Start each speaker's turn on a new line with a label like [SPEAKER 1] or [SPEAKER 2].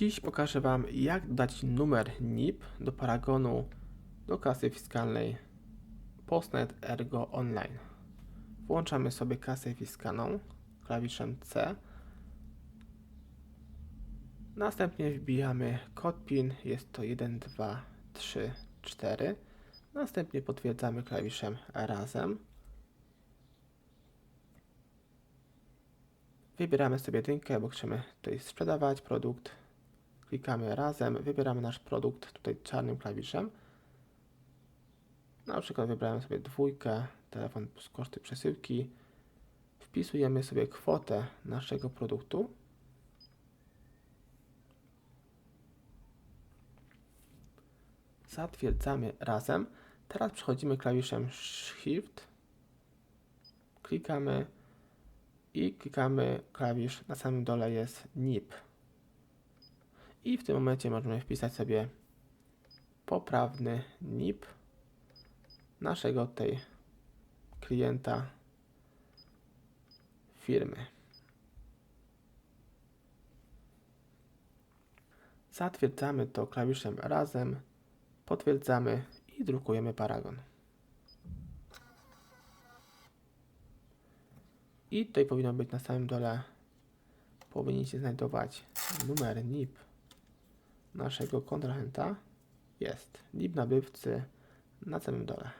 [SPEAKER 1] Dziś pokażę Wam, jak dodać numer NIP do paragonu do kasy fiskalnej Postnet Ergo Online. Włączamy sobie kasę fiskalną klawiszem C. Następnie wbijamy kod PIN, jest to 1, 2, 3, 4. Następnie potwierdzamy klawiszem razem. Wybieramy sobie jedynkę, bo chcemy tutaj sprzedawać produkt. Klikamy razem, wybieramy nasz produkt tutaj czarnym klawiszem. Na przykład wybrałem sobie dwójkę, telefon plus koszty przesyłki. Wpisujemy sobie kwotę naszego produktu. Zatwierdzamy razem. Teraz przechodzimy klawiszem Shift. Klikamy i klikamy klawisz na samym dole jest NIP. I w tym momencie możemy wpisać sobie poprawny NIP naszego tej klienta firmy. Zatwierdzamy to klawiszem razem, potwierdzamy i drukujemy paragon. I tutaj powinno być na samym dole, powinien się znajdować numer NIP naszego kontrahenta. Jest NIP nabywcy na samym dole.